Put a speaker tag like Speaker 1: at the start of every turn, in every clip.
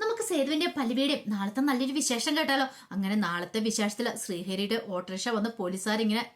Speaker 1: നമുക്ക് സേതുവിന്റെ പല്ലുവിയുടെയും നാളത്തെ നല്ലൊരു വിശേഷം കേട്ടാലോ? അങ്ങനെ നാളത്തെ വിശേഷത്തിൽ ശ്രീഹരിയുടെ ഓട്ടോറിക്ഷ വന്ന് പോലീസുകാരിങ്ങനെ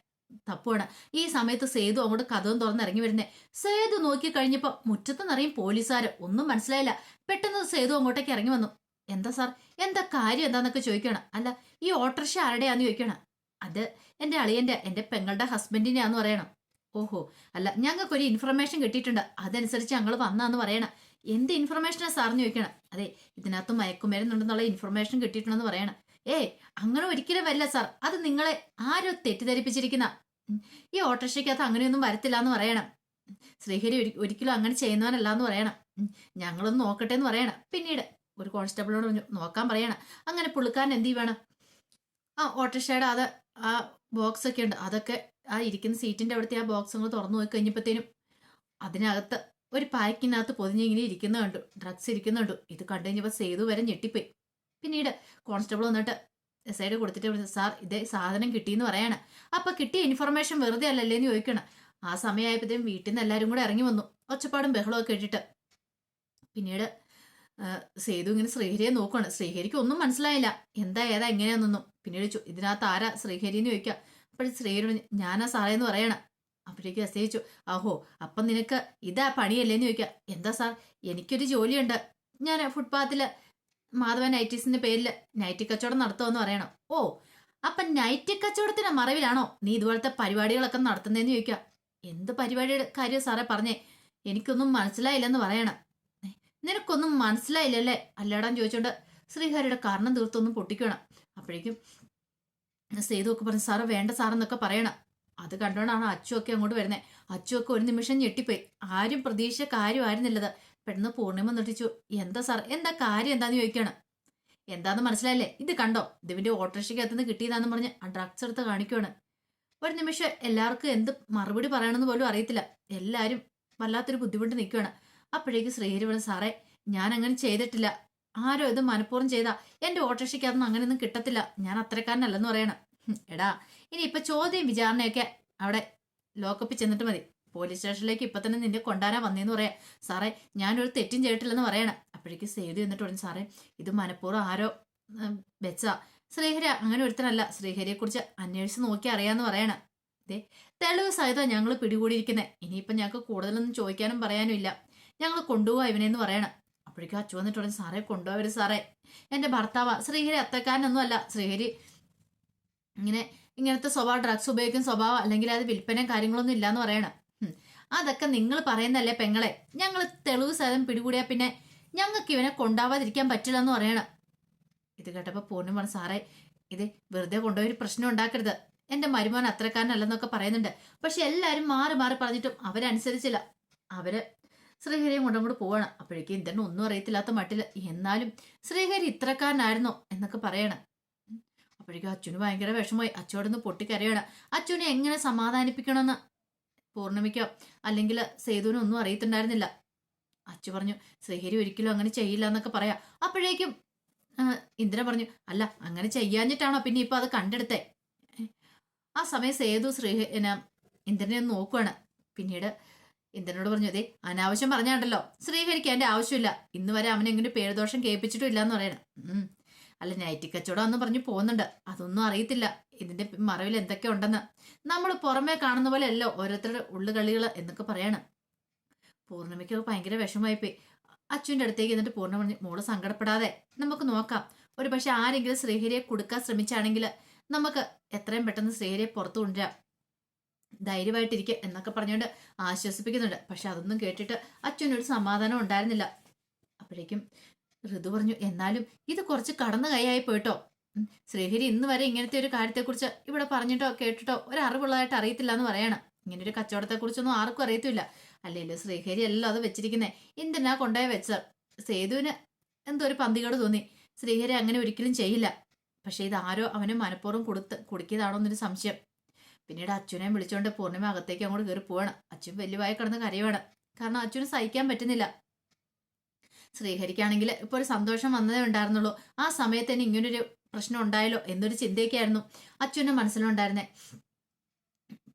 Speaker 1: തപ്പുവാണ്. ഈ സമയത്ത് സേതു അങ്ങോട്ട് കഥവും തുറന്ന് ഇറങ്ങി വരുന്നേ. സേതു നോക്കി കഴിഞ്ഞപ്പോ മുറ്റത്ത് നിറയും പോലീസുകാര്. ഒന്നും മനസ്സിലായില്ല. പെട്ടെന്ന് സേതു അങ്ങോട്ടേക്ക് ഇറങ്ങി വന്നു. എന്താ സാർ? എന്താ കാര്യം എന്താന്നൊക്കെ ചോദിക്കണം അല്ല ഈ ഓട്ടോറിക്ഷ ആരുടെയാന്ന് ചോദിക്കണം അത് എന്റെ അളിയന്റെ എന്റെ പെങ്ങളുടെ ഹസ്ബൻഡിനെയാന്ന് പറയണം. ഓഹോ. അല്ല ഞങ്ങൾക്കൊരു ഇൻഫർമേഷൻ കിട്ടിയിട്ടുണ്ട്. അതനുസരിച്ച് ഞങ്ങൾ വന്നാന്ന് പറയണം. എന്ത് ഇൻഫർമേഷനാണ് സാറിന് ചോദിക്കണം? അതെ ഇതിനകത്ത് മയക്കുമരുന്നുണ്ടെന്നുള്ള ഇൻഫർമേഷൻ കിട്ടിയിട്ടുണ്ടെന്ന് പറയണം. ഏ അങ്ങനെ ഒരിക്കലും വരില്ല സാർ അത് നിങ്ങളെ ആരോ തെറ്റിദ്ധരിപ്പിച്ചിരിക്കുന്ന. ഈ ഓട്ടോറിക്ഷയ്ക്കകത്ത് അങ്ങനെയൊന്നും വരത്തില്ല എന്ന് പറയണം. ശ്രീഹരി ഒരി- ഒരിക്കലും അങ്ങനെ ചെയ്യുന്നവനല്ല എന്ന് പറയണം. ഞങ്ങളൊന്ന് നോക്കട്ടെ എന്ന് പറയണം. പിന്നീട് ഒരു കോൺസ്റ്റബിളോട് നോക്കാൻ പറയണം. അങ്ങനെ പുള്ളിക്കാരൻ എന്ത് വേണം ആ ഓട്ടോറിക്ഷയുടെ അത് ആ ബോക്സ് ഒക്കെ ഉണ്ട്. അതൊക്കെ ആ ഇരിക്കുന്ന സീറ്റിന്റെ അവിടുത്തെ ആ ബോക്സ് തുറന്നു പോയി കഴിഞ്ഞപ്പോഴത്തേനും അതിനകത്ത് ഒരു പായ്ക്കിനകത്ത് പൊതിഞ്ഞിങ്ങനെ ഇരിക്കുന്ന കണ്ടു. ഡ്രഗ്സ് ഇരിക്കുന്നുണ്ട് ഇത് കണ്ടു കഴിഞ്ഞപ്പോൾ സേതു വരെ ഞെട്ടിപ്പോയി. പിന്നീട് കോൺസ്റ്റബിൾ വന്നിട്ട് എസ് ഐഡ് കൊടുത്തിട്ട് വിളിച്ചു സാർ ഇതേ സാധനം കിട്ടിയെന്ന് പറയാണ്. അപ്പൊ കിട്ടിയ ഇൻഫർമേഷൻ വെറുതെ അല്ലല്ലേ എന്ന് ചോദിക്കണം. ആ സമയമായപ്പോഴത്തേക്കും വീട്ടിൽ നിന്ന് എല്ലാവരും കൂടെ ഇറങ്ങി വന്നു. ഒച്ചപ്പാടും ബഹളമൊക്കെ കേട്ടിട്ട് പിന്നീട് സേതു ഇങ്ങനെ ശ്രീഹരിയെ നോക്കുകയാണ് ശ്രീഹരിക്ക് ഒന്നും മനസ്സിലായില്ല. എന്താ ഏതാ എങ്ങനെയാണെന്നൊന്നും. പിന്നീട് ഇതിനകത്ത് ആരാ ശ്രീഹരി എന്ന് ചോദിക്കുക. അപ്പോഴും ശ്രീഹരി ഞാനാ സാറേ എന്ന് പറയണം. അപ്പോഴേക്കും എസ് ചോദിച്ചു ആഹോ അപ്പം നിനക്ക് ഇതാ പണിയല്ലേന്ന് ചോദിക്കുക എന്താ സാർ? എനിക്കൊരു ജോലിയുണ്ട്. ഞാൻ ഫുട്പാത്തിൽ മാധവൻ നൈറ്റീസിന്റെ പേരിൽ നൈറ്റി കച്ചവടം നടത്തുമെന്ന് പറയണം. ഓ അപ്പൊ നൈറ്റി കച്ചവടത്തിന്റെ മറവിലാണോ നീ ഇതുപോലത്തെ പരിപാടികളൊക്കെ നടത്തുന്നതെന്ന് ചോദിക്കുക എന്ത് പരിപാടിയുടെ കാര്യം സാറേ പറഞ്ഞേ? എനിക്കൊന്നും മനസ്സിലായില്ലെന്ന് പറയണം. നിനക്കൊന്നും മനസ്സിലായില്ലല്ലേ? അല്ലടാൻ ചോദിച്ചോണ്ട് ശ്രീഹരിയുടെ കാരണം തീർത്തൊന്നും പൊട്ടിക്കണം അപ്പോഴേക്കും സേതു ഒക്കെ പറഞ്ഞു സാറ് വേണ്ട സാറെന്നൊക്കെ പറയണം. അത് കണ്ടോണ്ടാണ് അച്ചുവൊക്കെ അങ്ങോട്ട് വരുന്നത് അച്ചുവൊക്കെ ഒരു നിമിഷം ഞെട്ടിപ്പോയി. ആരും പ്രതീക്ഷ കാര്യമായിരുന്നില്ലത്. പെട്ടെന്ന് പൂർണിമ നിർത്തിച്ചു. എന്താ സാർ എന്താ കാര്യം? എന്താന്ന് ചോദിക്കാണ്? എന്താന്ന് മനസ്സിലായില്ലേ? ഇത് കണ്ടോ? ഇതിവിന്റെ ഓട്ടോറിക്ഷയ്ക്ക് അകത്തുനിന്ന് കിട്ടിയതാന്ന് പറഞ്ഞ് ആ ഡ്രഗ്സ് എടുത്ത് കാണിക്കുവാണ്. ഒരു നിമിഷം എല്ലാവർക്കും എന്ത് മറുപടി പറയണമെന്ന് പോലും അറിയത്തില്ല. എല്ലാവരും വല്ലാത്തൊരു ബുദ്ധിമുട്ട് നിൽക്കുകയാണ് അപ്പോഴേക്ക് ശ്രീഹരി പറഞ്ഞു സാറേ ഞാൻ അങ്ങനെ ചെയ്തിട്ടില്ല. ആരോ ഇത് മനഃപൂർവം ചെയ്താ. എന്റെ ഓട്ടോറിക്ഷയ്ക്കകത്തൊന്നും അങ്ങനെയൊന്നും കിട്ടത്തില്ല. ഞാൻ അത്രക്കാരനല്ലെന്ന് പറയണം. എടാ ഇനി ഇപ്പൊ ചോദ്യം വിചാരണയൊക്കെ അവിടെ ലോക്കപ്പിൽ ചെന്നിട്ട് മതി. പോലീസ് സ്റ്റേഷനിലേക്ക് ഇപ്പൊ തന്നെ നിന്നെ കൊണ്ടാരാ വന്നേന്ന് പറയാം. സാറേ ഞാനൊരു തെറ്റും ചെയ്തിട്ടില്ലെന്ന് പറയണം. അപ്പോഴേക്ക് സേതു എന്നിട്ട് പറഞ്ഞു സാറേ ഇത് മനഃപൂർവം ആരോ വെച്ച. ശ്രീഹരി അങ്ങനെ ഒരുത്തനല്ല. ശ്രീഹരിയെ കുറിച്ച് അന്വേഷിച്ച് നോക്കി അറിയാന്ന് പറയണം. ദേ തെളിവ് സഹിതം ഞങ്ങൾ പിടികൂടിയിരിക്കുന്നത് ഇനിയിപ്പം ഞങ്ങൾക്ക് കൂടുതലൊന്നും ചോദിക്കാനും പറയാനും ഇല്ല. ഞങ്ങൾ കൊണ്ടുപോവാ ഇവനെന്ന് പറയണം. അപ്പോഴേക്കും അച്ചു വന്നിട്ട് പറഞ്ഞു സാറേ കൊണ്ടുപോവര് സാറേ. എന്റെ ഭർത്താവാ. ശ്രീഹരി അത്തക്കാരനൊന്നും അല്ല ശ്രീഹരി ഇങ്ങനെ ഇങ്ങനത്തെ സ്വഭാവം ഡ്രഗ്സ് ഉപയോഗിക്കുന്ന സ്വഭാവം അല്ലെങ്കിൽ അത് വിൽപ്പനയും കാര്യങ്ങളൊന്നും ഇല്ലാന്ന് പറയണം. അതൊക്കെ നിങ്ങൾ പറയുന്നല്ലേ പെങ്ങളെ? ഞങ്ങൾ തെളിവ് സഹിതം പിടികൂടിയാ പിന്നെ ഞങ്ങൾക്ക് ഇവനെ കൊണ്ടാവാതിരിക്കാൻ പറ്റില്ല എന്ന് പറയണം. ഇത് കേട്ടപ്പോൾ പൂർണം പറഞ്ഞു സാറേ ഇത് വെറുതെ കൊണ്ടുപോയി ഒരു പ്രശ്നം ഉണ്ടാക്കരുത്. എന്റെ മരുമോൻ അത്രക്കാരനല്ലെന്നൊക്കെ പറയുന്നുണ്ട്. പക്ഷെ എല്ലാവരും മാറി മാറി പറഞ്ഞിട്ടും അവരനുസരിച്ചില്ല. അവർ ശ്രീഹരിയും കൊണ്ടും കൂടെ പോവാണ്. അപ്പോഴേക്കും ഇതന്നെ ഒന്നും അറിയത്തില്ലാത്ത മട്ടില്ല എന്നാലും ശ്രീഹരി ഇത്രക്കാരനായിരുന്നോ എന്നൊക്കെ പറയണം. അപ്പോഴേക്കും അച്ഛന് ഭയങ്കര വിഷമമായി. പൊട്ടി പൊട്ടിക്കരയാണ്. അച്ഛനെ എങ്ങനെ സമാധാനിപ്പിക്കണമെന്ന് പൂർണിമയ്ക്കോ അല്ലെങ്കിൽ സേതുവിനോ ഒന്നും അറിയത്തുണ്ടായിരുന്നില്ല. അച്ഛ പറഞ്ഞു ശ്രീഹരി ഒരിക്കലും അങ്ങനെ ചെയ്യില്ല എന്നൊക്കെ പറയാം. അപ്പോഴേക്കും ഇന്ദിര പറഞ്ഞു അല്ല അങ്ങനെ ചെയ്യാഞ്ഞിട്ടാണോ പിന്നെ ഇപ്പൊ അത് കണ്ടെടുത്തേ? ആ സമയം സേതു ശ്രീ ഇന്ദ്രനെ ഒന്ന് നോക്കുവാണ്. പിന്നീട് ഇന്ദ്രനോട് പറഞ്ഞു അതെ അനാവശ്യം പറഞ്ഞാണ്ടല്ലോ. ശ്രീഹരിക്ക് എന്റെ ആവശ്യമില്ല. ഇന്ന് വരെ അവനെങ്ങനെ പേരുദോഷം കേൾപ്പിച്ചിട്ടും ഇല്ല എന്ന് പറയണം. അല്ല നൈറ്റി കച്ചവടം എന്ന് പറഞ്ഞു പോകുന്നുണ്ട്. അതൊന്നും അറിയത്തില്ല. ഇതിന്റെ മറവിൽ എന്തൊക്കെ ഉണ്ടെന്ന്. നമ്മൾ പുറമേ കാണുന്ന പോലെ അല്ലോ ഓരോരുത്തരുടെ ഉള്ളുകളികൾ എന്നൊക്കെ പറയാണ്. പൂർണിമയ്ക്ക് ഭയങ്കര വിഷമമായിപ്പോയി. അച്ഛന്റെ അടുത്തേക്ക് എന്നിട്ട് പൂർണ പറഞ്ഞു മോൾ സങ്കടപ്പെടാതെ നമുക്ക് നോക്കാം. ഒരു പക്ഷെ ആരെങ്കിലും ശ്രീഹരിയെ കൊടുക്കാൻ ശ്രമിച്ചാണെങ്കിൽ നമുക്ക് എത്രയും പെട്ടെന്ന് ശ്രീഹരിയെ പുറത്തു കൊണ്ടുവരാം. ധൈര്യമായിട്ടിരിക്കുക എന്നൊക്കെ പറഞ്ഞുകൊണ്ട് ആശ്വസിപ്പിക്കുന്നുണ്ട്. പക്ഷെ അതൊന്നും കേട്ടിട്ട് അച്ഛനൊരു സമാധാനം ഉണ്ടായിരുന്നില്ല. അപ്പോഴേക്കും ഋതു പറഞ്ഞു എന്നാലും ഇത് കുറച്ച് കടന്നു കൈയായി പോയിട്ടോ. ശ്രീഹരി ഇന്ന് വരെ ഇങ്ങനത്തെ ഒരു കാര്യത്തെക്കുറിച്ച് ഇവിടെ പറഞ്ഞിട്ടോ കേട്ടിട്ടോ ഒരു അറിവുള്ളതായിട്ട് അറിയത്തില്ല എന്ന് പറയണം. ഇങ്ങനെ ഒരു കച്ചവടത്തെക്കുറിച്ചൊന്നും ആർക്കും അറിയത്തില്ല. അല്ലല്ലോ ശ്രീഹരി അല്ലല്ലോ അത് വെച്ചിരിക്കുന്നേ. എന്തിനാ കൊണ്ടുപോയി വെച്ചത്? സേതുവിന് എന്തോ ഒരു പന്തികേട് തോന്നി. ശ്രീഹരി അങ്ങനെ ഒരിക്കലും ചെയ്യില്ല. പക്ഷെ ഇത് ആരോ അവന് മനഃപൂർവം കൊടുത്ത് കുടുക്കിയതാണോ എന്നൊരു സംശയം. പിന്നീട് അച്ഛനെ വിളിച്ചുകൊണ്ട് പൂർണിമ അകത്തേക്ക് അങ്ങോട്ട് കയറി പോവാണ്. അച്ഛൻ വലിയവായി കിടന്ന് കരയുവാണ്. കാരണം അച്ഛന് സഹിക്കാൻ പറ്റുന്നില്ല. ശ്രീഹരിക്കാണെങ്കിൽ ഇപ്പൊ ഒരു സന്തോഷം വന്നതേ ഉണ്ടായിരുന്നുള്ളൂ. ആ സമയത്ത് തന്നെ ഇങ്ങനൊരു പ്രശ്നം ഉണ്ടായല്ലോ എന്നൊരു ചിന്തയൊക്കെയായിരുന്നു അച്ഛന്റെ മനസ്സിലുണ്ടായിരുന്നേ.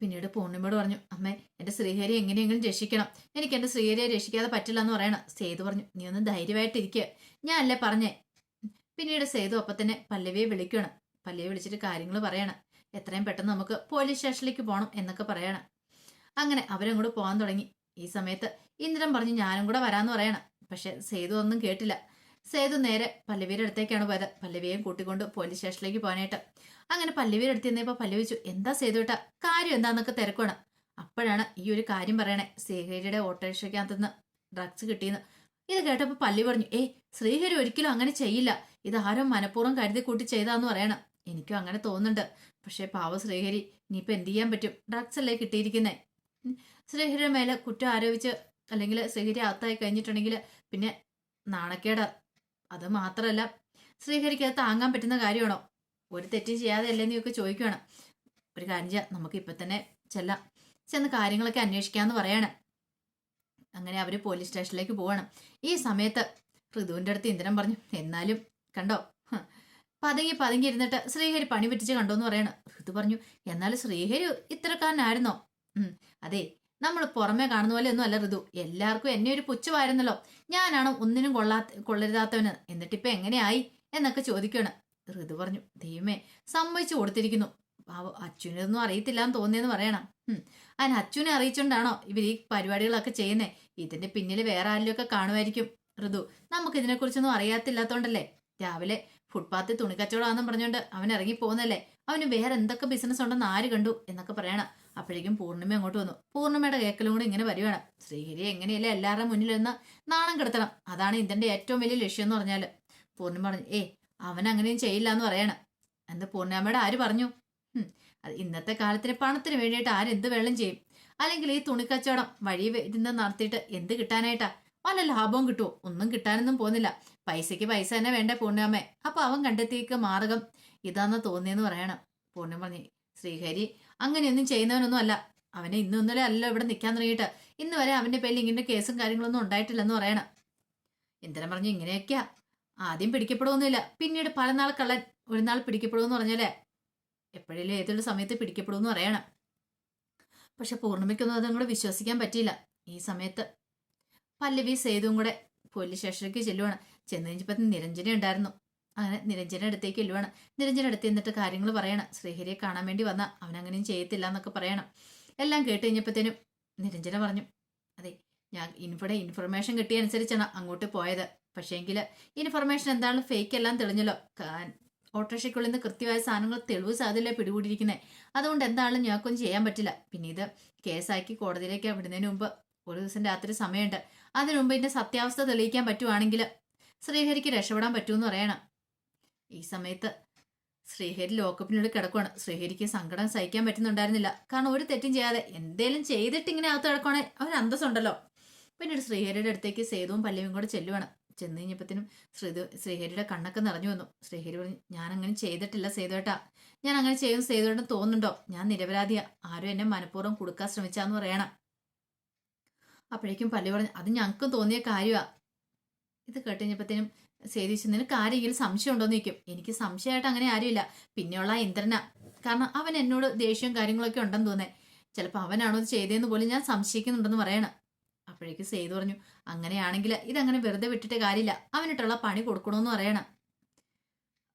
Speaker 1: പിന്നീട് പൂർണിമയോട് പറഞ്ഞു അമ്മേ എന്റെ ശ്രീഹരി എങ്ങനെയെങ്കിലും രക്ഷിക്കണം. എനിക്ക് എന്റെ ശ്രീഹരിയെ രക്ഷിക്കാതെ പറ്റില്ല എന്ന് പറയണം. സേതു പറഞ്ഞു നീ ഒന്ന് ധൈര്യമായിട്ടിരിക്കുക ഞാൻ അല്ലേ പറഞ്ഞേ? പിന്നീട് സേതു അപ്പം തന്നെ പല്ലവിയെ വിളിക്കണം. പല്ലവിയെ വിളിച്ചിട്ട് കാര്യങ്ങൾ പറയണം. എത്രയും പെട്ടെന്ന് നമുക്ക് പോലീസ് സ്റ്റേഷനിലേക്ക് പോകണം എന്നൊക്കെ പറയണം. അങ്ങനെ അവരങ്ങോട്ട് പോകാൻ തുടങ്ങി. ഈ സമയത്ത് ഇന്ദ്രൻ പറഞ്ഞു ഞാനും കൂടെ വരാമെന്ന് പറയണം. പക്ഷെ സേതു ഒന്നും കേട്ടില്ല. സേതു നേരെ പല്ലവിയുടെ അടുത്തേക്കാണ് പോയത്. പല്ലവിയെയും കൂട്ടിക്കൊണ്ട് പോലീസ് സ്റ്റേഷനിലേക്ക് പോകാനായിട്ട്. അങ്ങനെ പല്ലവിയുടെ അടുത്ത് നിന്നപ്പോൾ പല്ലവിച്ചു എന്താ സേതു ഏട്ടാ? കാര്യം എന്താന്നൊക്കെ തിരക്കണം അപ്പോഴാണ് ഈ ഒരു കാര്യം പറയണേ. ശ്രീഹരിയുടെ ഓട്ടോറിക്ഷയ്ക്കകത്തുനിന്ന് ഡ്രഗ്സ് കിട്ടിയെന്ന് ഇത് കേട്ടപ്പോൾ പല്ലി പറഞ്ഞു ഏ ശ്രീഹരി ഒരിക്കലും അങ്ങനെ ചെയ്യില്ല. ഇത് ആരും മനഃപൂർവം കരുതി കൂട്ടി ചെയ്താന്ന് പറയണം. എനിക്കും അങ്ങനെ തോന്നുന്നുണ്ട്. പക്ഷേ പാവ ശ്രീഹരി ഇനിയിപ്പോൾ എന്ത് ചെയ്യാൻ പറ്റും? ഡ്രഗ്സ് അല്ലേ കിട്ടിയിരിക്കുന്നേ. ശ്രീഹരിയുടെ മേലെ കുറ്റം ആരോപിച്ച് അല്ലെങ്കിൽ ശ്രീഹരി അകത്തായി കഴിഞ്ഞിട്ടുണ്ടെങ്കിൽ പിന്നെ നാണക്കേട്. അത് മാത്രമല്ല ശ്രീഹരിക്ക് അത് താങ്ങാൻ പറ്റുന്ന കാര്യമാണോ? ഒരു തെറ്റും ചെയ്യാതെ അല്ലേ ഒക്കെ ചോദിക്കുകയാണ് ഒരു കാര്യം ചെയ്യാം നമുക്ക് ഇപ്പം തന്നെ ചെല്ലാം. ചെന്ന് കാര്യങ്ങളൊക്കെ അന്വേഷിക്കാമെന്ന് പറയാണ്. അങ്ങനെ അവർ പോലീസ് സ്റ്റേഷനിലേക്ക് പോവാണ്. ഈ സമയത്ത് ഋതുവിന്റെ അടുത്ത് ഇന്ദ്രൻ പറഞ്ഞു എന്നാലും കണ്ടോ പതുങ്ങി പതുങ്ങി ഇരുന്നിട്ട് ശ്രീഹരി പണി പറ്റിച്ച് കണ്ടോന്ന് പറയാണ്. ഋതു പറഞ്ഞു എന്നാലും ശ്രീഹരി ഇത്തരക്കാരനായിരുന്നോ? അതെ നമ്മൾ പുറമേ കാണുന്ന പോലെ ഒന്നും അല്ല ഋതു. എല്ലാവർക്കും എന്നെ ഒരു പുച്ഛമായിരുന്നല്ലോ. ഞാനാണ് ഒന്നിനും കൊള്ളാത്ത കൊള്ളരുതാത്തവന്? എന്നിട്ടിപ്പോ എങ്ങനെയായി എന്നൊക്കെ ചോദിക്കുകയാണ് ഋതു പറഞ്ഞു ദൈവമേ സമ്മതിച്ചു കൊടുത്തിരിക്കുന്നു. പാവ അച്ഛനൊന്നും അറിയത്തില്ല എന്ന് തോന്നിയെന്ന് പറയണം. അതിന് അച്ഛനെ അറിയിച്ചോണ്ടാണോ ഇവർ ഈ പരിപാടികളൊക്കെ ചെയ്യുന്നേ? ഇതിന്റെ പിന്നിൽ വേറെ ആരെങ്കിലും ഒക്കെ കാണുമായിരിക്കും ഋതു. നമുക്ക് ഇതിനെക്കുറിച്ചൊന്നും അറിയാത്തില്ലാത്തോണ്ടല്ലേ? രാവിലെ ഫുട്പാത്തിൽ തുണിക്കച്ചവടമാണെന്നും പറഞ്ഞുകൊണ്ട് അവൻ ഇറങ്ങി പോകുന്നല്ലേ അവന് വേറെ എന്തൊക്കെ ബിസിനസ് ഉണ്ടെന്ന് ആര് കണ്ടു എന്നൊക്കെ പറയണം. അപ്പോഴേക്കും പൂർണിമ അങ്ങോട്ട് വന്നു. പൂർണിമയുടെ കേക്കലും കൂടെ ഇങ്ങനെ വരുവാണ് ശ്രീഹരി എങ്ങനെയല്ലേ എല്ലാവരുടെ മുന്നിൽ നിന്ന് നാണം കെടുത്തണം? അതാണ് ഇതിന്റെ ഏറ്റവും വലിയ ലക്ഷ്യം എന്ന് പറഞ്ഞാൽ പൂർണിമ പറഞ്ഞു ഏ അവൻ അങ്ങനെയും ചെയ്യില്ല എന്ന് പറയണം. എന്ന് പൂർണിമയുടെ ആര് പറഞ്ഞു? അത് ഇന്നത്തെ കാലത്തിന് പണത്തിന് വേണ്ടിയിട്ട് ആരെന്ത് വെള്ളം ചെയ്യും? അല്ലെങ്കിൽ ഈ തുണിക്കച്ചവടം വഴി വരുന്ന നടത്തിയിട്ട് എന്ത് കിട്ടാനായിട്ടാ? വല്ല ലാഭവും കിട്ടുമോ ഒന്നും കിട്ടാനൊന്നും പോകുന്നില്ല. പൈസയ്ക്ക് പൈസ തന്നെ വേണ്ട പൂർണിമേ അപ്പൊ അവൻ കണ്ടെത്തിയേക്ക് മാർഗം ഇതാന്ന് തോന്നിയെന്ന് പറയണം. പൂർണിമ പറഞ്ഞു ശ്രീഹരി അങ്ങനെയൊന്നും ചെയ്യുന്നവനൊന്നും അല്ല. അവനെ ഇന്നും ഇന്നലെ അല്ല ഇവിടെ നിൽക്കാൻ തുടങ്ങിയിട്ട്. ഇന്ന് വരെ അവന്റെ പേരിൽ ഇങ്ങനെ കേസും കാര്യങ്ങളൊന്നും ഉണ്ടായിട്ടില്ലെന്ന് പറയണം. ഇന്ദ്രൻ പറഞ്ഞു ഇങ്ങനെയൊക്കെയാ. ആദ്യം പിടിക്കപ്പെടുമൊന്നുമില്ല പിന്നീട് പല നാൾ കള്ളൻ ഒരു നാൾ പിടിക്കപ്പെടുമെന്ന് പറഞ്ഞാലേ എപ്പോഴേലും ഏതൊരു സമയത്ത് പിടിക്കപ്പെടുമെന്ന് പറയണം പക്ഷെ പൂർണിമയ്ക്കൊന്നും അതും കൂടെ വിശ്വസിക്കാൻ പറ്റിയില്ല. ഈ സമയത്ത് പല്ലവി സേതുവും കൂടെ പോലീസ് സ്റ്റേഷനിലേക്ക് ചെല്ലുവാണ്. ചെന്ന് കഴിഞ്ഞപ്പോൾ നിരഞ്ജന ഉണ്ടായിരുന്നു. അങ്ങനെ നിരഞ്ജന അടുത്തേക്ക് എല്ലുവാണ്. നിരഞ്ജന അടുത്ത് എന്നിട്ട് കാര്യങ്ങൾ പറയണം. ശ്രീഹരിയെ കാണാൻ വേണ്ടി വന്ന. അവൻ അങ്ങനെയും ചെയ്യത്തില്ല എന്നൊക്കെ പറയണം. എല്ലാം കേട്ട് കഴിഞ്ഞപ്പോഴത്തേനും നിരഞ്ജന പറഞ്ഞു അതെ ഞാൻ ഇവിടെ ഇൻഫർമേഷൻ കിട്ടിയ അനുസരിച്ചാണ് അങ്ങോട്ട് പോയത്. പക്ഷേങ്കിൽ ഇൻഫർമേഷൻ എന്താണ്? ഫേക്ക് എല്ലാം തെളിഞ്ഞല്ലോ. ഓട്ടോറിക്ഷയ്ക്കുള്ളിൽ നിന്ന് കൃത്യമായ സാധനങ്ങൾ തെളിവ് സാധ്യല്ല പിടികൂടിയിരിക്കുന്നത് അതുകൊണ്ട് എന്താണെങ്കിലും ഞങ്ങൾക്കൊന്നും ചെയ്യാൻ പറ്റില്ല. പിന്നെ ഇത് കേസാക്കി കോടതിയിലേക്ക് വിടുന്നതിന് മുമ്പ് ഒരു ദിവസം രാത്രി സമയമുണ്ട്. അതിനു മുമ്പ് ഇതിന്റെ സത്യാവസ്ഥ തെളിയിക്കാൻ പറ്റുവാണെങ്കിൽ ശ്രീഹരിക്ക് രക്ഷപ്പെടാൻ പറ്റുമെന്ന് പറയണം. ഈ സമയത്ത് ശ്രീഹരി ലോക്കപ്പിനുള്ളിൽ കിടക്കുവാണ്. ശ്രീഹരിക്ക് സങ്കടം സഹിക്കാൻ പറ്റുന്നുണ്ടായിരുന്നില്ല. കാരണം ഒരു തെറ്റും ചെയ്യാതെ എന്തേലും ചെയ്തിട്ട് ഇങ്ങനെ അകത്ത് കിടക്കുവാണെങ്കിൽ അവൻ അന്തസ്സുണ്ടല്ലോ. പിന്നീട് ശ്രീഹരിയുടെ അടുത്തേക്ക് സേതുവും പല്ലവിയും കൂടെ ചെല്ലുവാണ്. ചെന്ന് കഴിഞ്ഞപ്പത്തിനും ശ്രീതു ശ്രീഹരിയുടെ കണ്ണൊക്കെ നിറഞ്ഞു വന്നു. ശ്രീഹരി പറഞ്ഞു ഞാൻ അങ്ങനെ ചെയ്തിട്ടില്ല സേതുവേട്ടാ ഞാൻ അങ്ങനെ ചെയ്യും സേതുവേട്ടൻ തോന്നുന്നുണ്ടോ? ഞാൻ നിരപരാധിയാ. ആരും എന്നെ മനഃപൂർവം കൊടുക്കാൻ ശ്രമിച്ചാന്ന് പറയണം. അപ്പോഴേക്കും പല്ലു പറഞ്ഞു അത് ഞങ്ങൾക്കും തോന്നിയ കാര്യമാണ് ഇത് കേട്ടുകഴിഞ്ഞപ്പത്തേനും സേതിച്ചു നിനക്ക് ആരെങ്കിലും സംശയം ഉണ്ടോന്ന് ചോദിക്കും. എനിക്ക് സംശയമായിട്ട് അങ്ങനെ ആരുമില്ല. പിന്നെയുള്ള ഇന്ദ്രന. കാരണം അവൻ എന്നോട് ദേഷ്യവും കാര്യങ്ങളൊക്കെ ഉണ്ടെന്ന് തോന്നേ. ചിലപ്പോൾ അവനാണോ ഇത് ചെയ്തതെന്ന് പോലും ഞാൻ സംശയിക്കുന്നുണ്ടെന്ന് പറയണം. അപ്പോഴേക്കും സേതു പറഞ്ഞു അങ്ങനെയാണെങ്കിൽ ഇതങ്ങനെ വെറുതെ വിട്ടിട്ട് കാര്യമില്ല. അവനിട്ടുള്ള പണി കൊടുക്കണമെന്ന് പറയണം.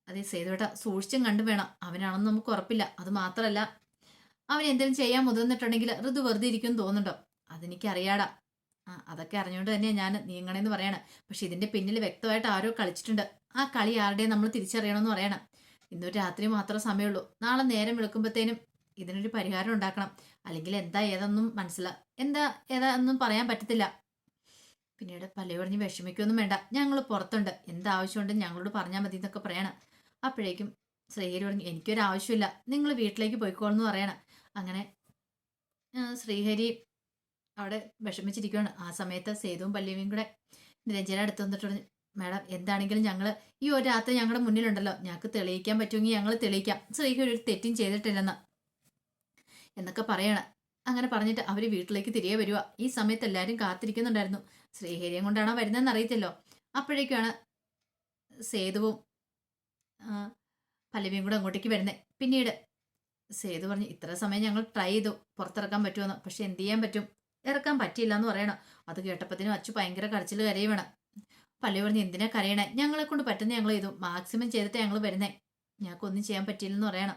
Speaker 1: അതെ സേതുവേട്ട സൂക്ഷിച്ചും കണ്ടു വേണം. അവനാണെന്ന് നമുക്ക് ഉറപ്പില്ല. അത് മാത്രമല്ല അവൻ എന്തെങ്കിലും ചെയ്യാൻ മുതിർന്നിട്ടുണ്ടെങ്കിൽ ഋതു വെറുതെ ഇരിക്കും തോന്നുന്നുണ്ടോ? അതെനിക്കറിയാടാ. ആ അതൊക്കെ അറിഞ്ഞുകൊണ്ട് തന്നെയാണ് ഞാൻ നീങ്ങണേന്ന് പറയണം. പക്ഷെ ഇതിന്റെ പിന്നിൽ വ്യക്തമായിട്ട് ആരോ കളിച്ചിട്ടുണ്ട്. ആ കളി ആരുടെയും നമ്മൾ തിരിച്ചറിയണമെന്ന് പറയണം. ഇന്നൊരു രാത്രി മാത്രമേ സമയമുള്ളൂ. നാളെ നേരം വെളുക്കുമ്പോഴത്തേനും ഇതിനൊരു പരിഹാരം ഉണ്ടാക്കണം. അല്ലെങ്കിൽ എന്താ ഏതൊന്നും മനസ്സില. എന്താ ഏതാ ഒന്നും പറയാൻ പറ്റത്തില്ല. പിന്നീട് പല പറഞ്ഞ് വിഷമിക്കൊന്നും വേണ്ട. ഞങ്ങൾ പുറത്തുണ്ട്. എന്താവശ്യമുണ്ട് ഞങ്ങളോട് പറഞ്ഞാൽ മതി എന്നൊക്കെ പറയണം. അപ്പോഴേക്കും ശ്രീഹരി പറഞ്ഞു എനിക്കൊരു ആവശ്യമില്ല നിങ്ങൾ വീട്ടിലേക്ക് പോയിക്കോളെന്ന് പറയണം. അങ്ങനെ ശ്രീഹരി അവിടെ വിഷമിച്ചിരിക്കുകയാണ് ആ സമയത്ത് സേതുവും പല്ലവിയും കൂടെ നിരഞ്ജന അടുത്ത് വന്നിട്ട് മാഡം എന്താണെങ്കിലും ഞങ്ങൾ ഈ ഒരു രാത്രി ഞങ്ങളുടെ മുന്നിലുണ്ടല്ലോ. ഞങ്ങൾക്ക് തെളിയിക്കാൻ പറ്റുമെങ്കിൽ ഞങ്ങൾ തെളിയിക്കാം. സ്ത്രീക്ക് ഒരു തെറ്റും ചെയ്തിട്ടില്ലെന്ന്. എന്നൊക്കെ പറയണം. അങ്ങനെ പറഞ്ഞിട്ട് അവർ വീട്ടിലേക്ക് തിരികെ വരിക ഈ സമയത്ത് എല്ലാവരും കാത്തിരിക്കുന്നുണ്ടായിരുന്നു. ശ്രീഹരിയും കൊണ്ടാണോ വരുന്നതെന്ന് അറിയത്തില്ലോ. അപ്പോഴേക്കാണ് സേതുവും പല്ലവിയും കൂടെ അങ്ങോട്ടേക്ക് വരുന്നത് പിന്നീട് സേതു പറഞ്ഞു ഇത്ര സമയം ഞങ്ങൾ ട്രൈ ചെയ്തു. പുറത്തിറക്കാൻ പറ്റുമെന്ന്. പക്ഷെ എന്ത് ചെയ്യാൻ പറ്റും? ഇറക്കാൻ പറ്റിയില്ല എന്ന് പറയണം. അത് കേട്ടപ്പത്തിനും അച്ചു ഭയങ്കര കരച്ചിൽ കരയുവാണ്. പള്ളി പറഞ്ഞ് എന്തിനാ കരയണേ? ഞങ്ങളെ കൊണ്ട് പറ്റുന്ന ഞങ്ങൾ ചെയ്തു. മാക്സിമം ചെയ്തിട്ട് ഞങ്ങൾ വരുന്നേ. ഞങ്ങൾക്കൊന്നും ചെയ്യാൻ പറ്റിയില്ലെന്ന് പറയണം.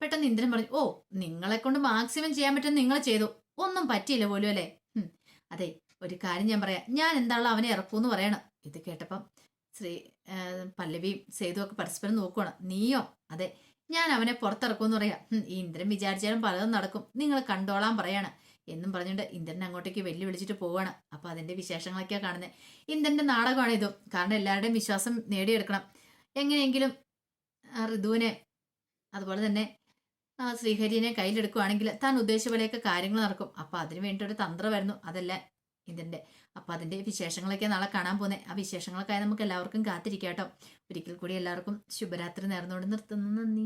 Speaker 1: പെട്ടെന്ന് ഇന്ദ്രൻ പറഞ്ഞു ഓ നിങ്ങളെ കൊണ്ട് മാക്സിമം ചെയ്യാൻ പറ്റുന്ന നിങ്ങൾ ചെയ്തു. ഒന്നും പറ്റിയില്ല പോലും അല്ലേ? അതെ ഒരു കാര്യം ഞാൻ പറയാം. ഞാൻ എന്താണല്ലോ അവനെ ഇറക്കൂന്ന് പറയണം. ഇത് കേട്ടപ്പം ശ്രീ പല്ലവിയും സേതു ഒക്കെ പരസ്പരം നോക്കുവാണ്. നീയോ? അതെ ഞാൻ അവനെ പുറത്തിറക്കുമെന്ന് പറയാം. ഈ ഇന്ദ്രൻ വിചാരിച്ചാലും പലതും നടക്കും. നിങ്ങൾ കണ്ടോളാൻ പറയാണ്. എന്നും പറഞ്ഞുകൊണ്ട് ഇന്ദ്രൻ അങ്ങോട്ടേക്ക് വെല്ലുവിളിച്ചിട്ട് പോവാണ്. അപ്പൊ അതിന്റെ വിശേഷങ്ങളൊക്കെയാ കാണുന്നത് ഇന്ദ്രന്റെ നാടകമാണ് ഇതും. കാരണം എല്ലാവരുടെയും വിശ്വാസം നേടിയെടുക്കണം. എങ്ങനെയെങ്കിലും ഋതുവിനെ അതുപോലെ തന്നെ ശ്രീഹരിനെ കയ്യിലെടുക്കുവാണെങ്കിൽ താൻ ഉദ്ദേശിച്ച പോലെയൊക്കെ കാര്യങ്ങൾ നടക്കും. അപ്പൊ അതിന് വേണ്ടി ഒരു തന്ത്രമായിരുന്നു അതല്ല ഇതിന്റെ അപ്പൊ അതിന്റെ വിശേഷങ്ങളൊക്കെ നാളെ കാണാൻ പോകുന്നത് ആ വിശേഷങ്ങളൊക്കെ നമുക്ക് എല്ലാവർക്കും കാത്തിരിക്കാം കേട്ടോ. ഒരിക്കൽ കൂടി എല്ലാവർക്കും ശുഭരാത്രി നേർന്നുകൊണ്ട് നിർത്തുന്നു. നന്ദി.